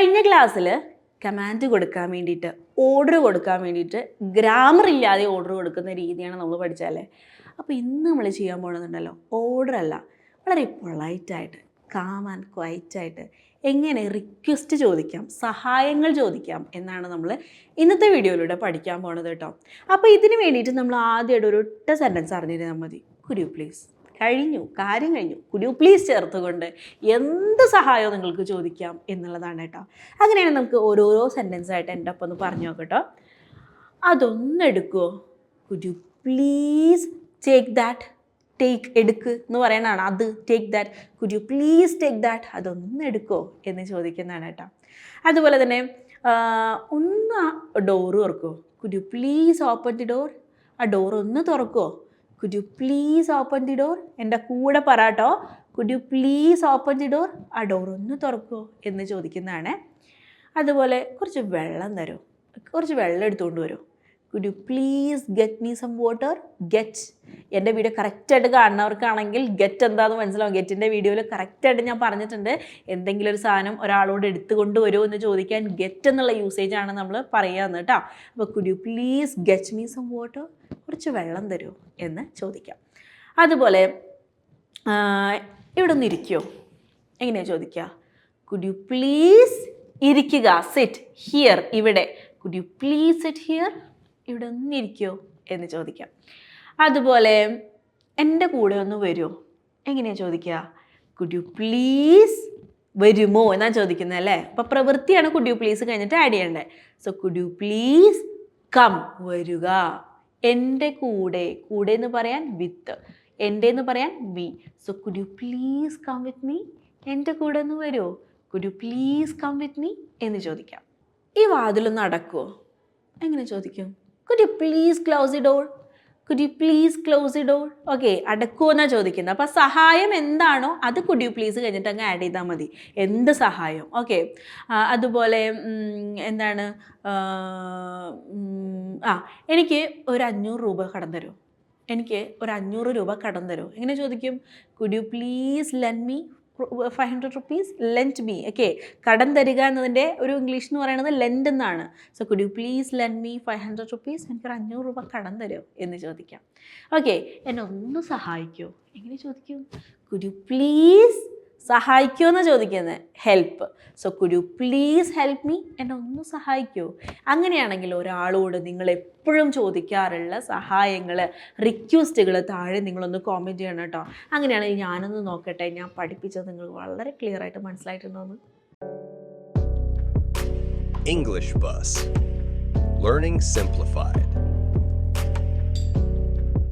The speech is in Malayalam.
കഴിഞ്ഞ ക്ലാസ്സിൽ കമാൻഡ് കൊടുക്കാൻ വേണ്ടിയിട്ട് ഓർഡർ കൊടുക്കാൻ വേണ്ടിയിട്ട് ഗ്രാമർ ഇല്ലാതെ ഓർഡർ കൊടുക്കുന്ന രീതിയാണ് നമ്മൾ പഠിച്ചാലേ അപ്പോൾ ഇന്ന് നമ്മൾ ചെയ്യാൻ പോകുന്നുണ്ടല്ലോ ഓർഡർ അല്ല വളരെ പൊളൈറ്റായിട്ട് കാം ആൻഡ് ക്വൈറ്റായിട്ട് എങ്ങനെ റിക്വസ്റ്റ് ചോദിക്കാം സഹായങ്ങൾ ചോദിക്കാം എന്നാണ് നമ്മൾ ഇന്നത്തെ വീഡിയോയിലൂടെ പഠിക്കാൻ പോണത് കേട്ടോ. അപ്പോൾ ഇതിന് വേണ്ടിയിട്ട് നമ്മൾ ആദ്യമായിട്ട് ഒരു ഒറ്റ സെന്റൻസ് അറിഞ്ഞിരുന്നാൽ മതി. കുരു പ്ലീസ് കഴിഞ്ഞു കാര്യം കഴിഞ്ഞു. കുരു പ്ലീസ് ചേർത്തുകൊണ്ട് എന്ത് സഹായവും നിങ്ങൾക്ക് ചോദിക്കാം എന്നുള്ളതാണ് കേട്ടോ. അങ്ങനെയാണ് നമുക്ക് ഓരോരോ സെന്റൻസ് ആയിട്ട് എന്റെ ഒപ്പം ഒന്ന് പറഞ്ഞു നോക്കട്ടോ അതൊന്നെടുക്കുമോ could you please take that take എടുക്ക് എന്ന് പറയണതാണ് അത്. Take that could you please take that അതൊന്ന് എടുക്കുമോ എന്ന് ചോദിക്കുന്നതാണ് കേട്ടോ. അതുപോലെ തന്നെ ഒന്ന് door തുറക്കുമോ could you please open the door ആ ഡോർ ഒന്ന് തുറക്കുമോ could you please open the door എന്റെ കൂടെ പറട്ടോ could you please open the door ആ ഡോർ ഒന്ന് തുറക്കുമോ എന്ന് ചോദിക്കുന്നതാണ്. അതുപോലെ കുറച്ച് വെള്ളം തരുമോ കുറച്ച് വെള്ളം എടുത്തുകൊണ്ട് വരുമോ could you please get me some water get എന്റെ വീഡിയോ കറക്റ്റായിട്ട് കാണുന്നവർക്കാണെങ്കിൽ ഗെറ്റ് എന്താണെന്ന് മനസ്സിലാവും. ഗെറ്റിന്റെ വീഡിയോയിൽ കറക്റ്റായിട്ട് ഞാൻ പറഞ്ഞിട്ടുണ്ട്. എന്തെങ്കിലും ഒരു സാധനം ഒരാളോട് എടുത്തു കൊണ്ടുവരുമോ എന്ന് ചോദിക്കാൻ ഗെറ്റ് എന്നുള്ള യൂസേജ് ആണ് നമ്മൾ പറയാന്ന് കേട്ടോ അപ്പോൾ could you please get me some water കുറച്ച് വെള്ളം തരുമോ എന്ന് ചോദിക്കാം. അതുപോലെ ഇവിടെ ഒന്ന് ഇരിക്കുമോ എങ്ങനെയാണ് ചോദിക്കുക? കുഡ് യു പ്ലീസ് ഇരിക്കുക സിറ്റ് ഹിയർ ഇവിടെ. Could you please sit here ഇവിടെ ഒന്ന് ഇരിക്കുമോ എന്ന് ചോദിക്കാം. അതുപോലെ എന്റെ കൂടെ ഒന്ന് വരുമോ എങ്ങനെയാണ് ചോദിക്കുക? കുഡ് യു പ്ലീസ് വരുമോ എന്നാണ് ചോദിക്കുന്നത് അല്ലേ? അപ്പോൾ പ്രവൃത്തിയാണ് കുഡ് യു പ്ലീസ് കഴിഞ്ഞിട്ട് ആഡ് ചെയ്യേണ്ടത്. So could you please come വരിക. എന്റെ കൂടെ കൂടെ എന്ന് പറയാൻ വിത്ത് എന്റെ എന്ന് പറയാൻ V so could you please come with me എന്റെ കൂടെ ഒന്ന് വരുമോ could you please come with me എന്ന് ചോദിക്കാം. ഈ വാതിലൊന്ന് അടക്കുമോ എങ്ങനെ ചോദിക്കും? Could you please close the door could you please close the door okay അടക്കുമോ എന്നാണ് ചോദിക്കുന്നത്. അപ്പോൾ സഹായം എന്താണോ അത് കുഡ് യു പ്ലീസ് കഴിഞ്ഞിട്ട് അങ്ങ് ആഡ് ചെയ്താൽ മതി. എന്ത് സഹായം? ഓക്കെ അതുപോലെ എന്താണ്? ആ, എനിക്ക് ഒരു അഞ്ഞൂറ് രൂപ കടം തരുമോ എനിക്ക് ഒരു അഞ്ഞൂറ് രൂപ കടം തരുമോ എങ്ങനെ ചോദിക്കും? Could you please lend me five hundred rupees lent me okay കടം തരിക എന്നതിന്റെ ഒരു ഇംഗ്ലീഷ് എന്ന് പറയുന്നത് ലെൻഡ് എന്നാണ്. So could you please lend me five hundred rupees എനിക്കൊരു അഞ്ഞൂറ് രൂപ കടം തരുമോ എന്ന് ചോദിക്കാം. ഓക്കെ എന്നെ ഒന്ന് സഹായിക്കുമോ എങ്ങനെ ചോദിക്കും? കുഡ് യു പ്ലീസ് സഹായിക്കുമോ എന്ന് ചോദിക്കുന്നത് help so could you please help me എന്നെ ഒന്ന് സഹായിക്കുമോ അങ്ങനെയാണെങ്കിൽ ഒരാളോട് നിങ്ങൾ എപ്പോഴും ചോദിക്കാറുള്ള സഹായങ്ങൾ റിക്വസ്റ്റുകൾ താഴെ നിങ്ങളൊന്ന് കോമെന്റ് ചെയ്യണം കേട്ടോ. അങ്ങനെയാണെങ്കിൽ ഞാനൊന്ന് നോക്കട്ടെ ഞാൻ പഠിപ്പിച്ചത് നിങ്ങൾ വളരെ ക്ലിയർ ആയിട്ട് മനസ്സിലായിട്ടുണ്ടോന്ന് ഇംഗ്ലീഷ് ബസ് ലേണിംഗ് Simplified.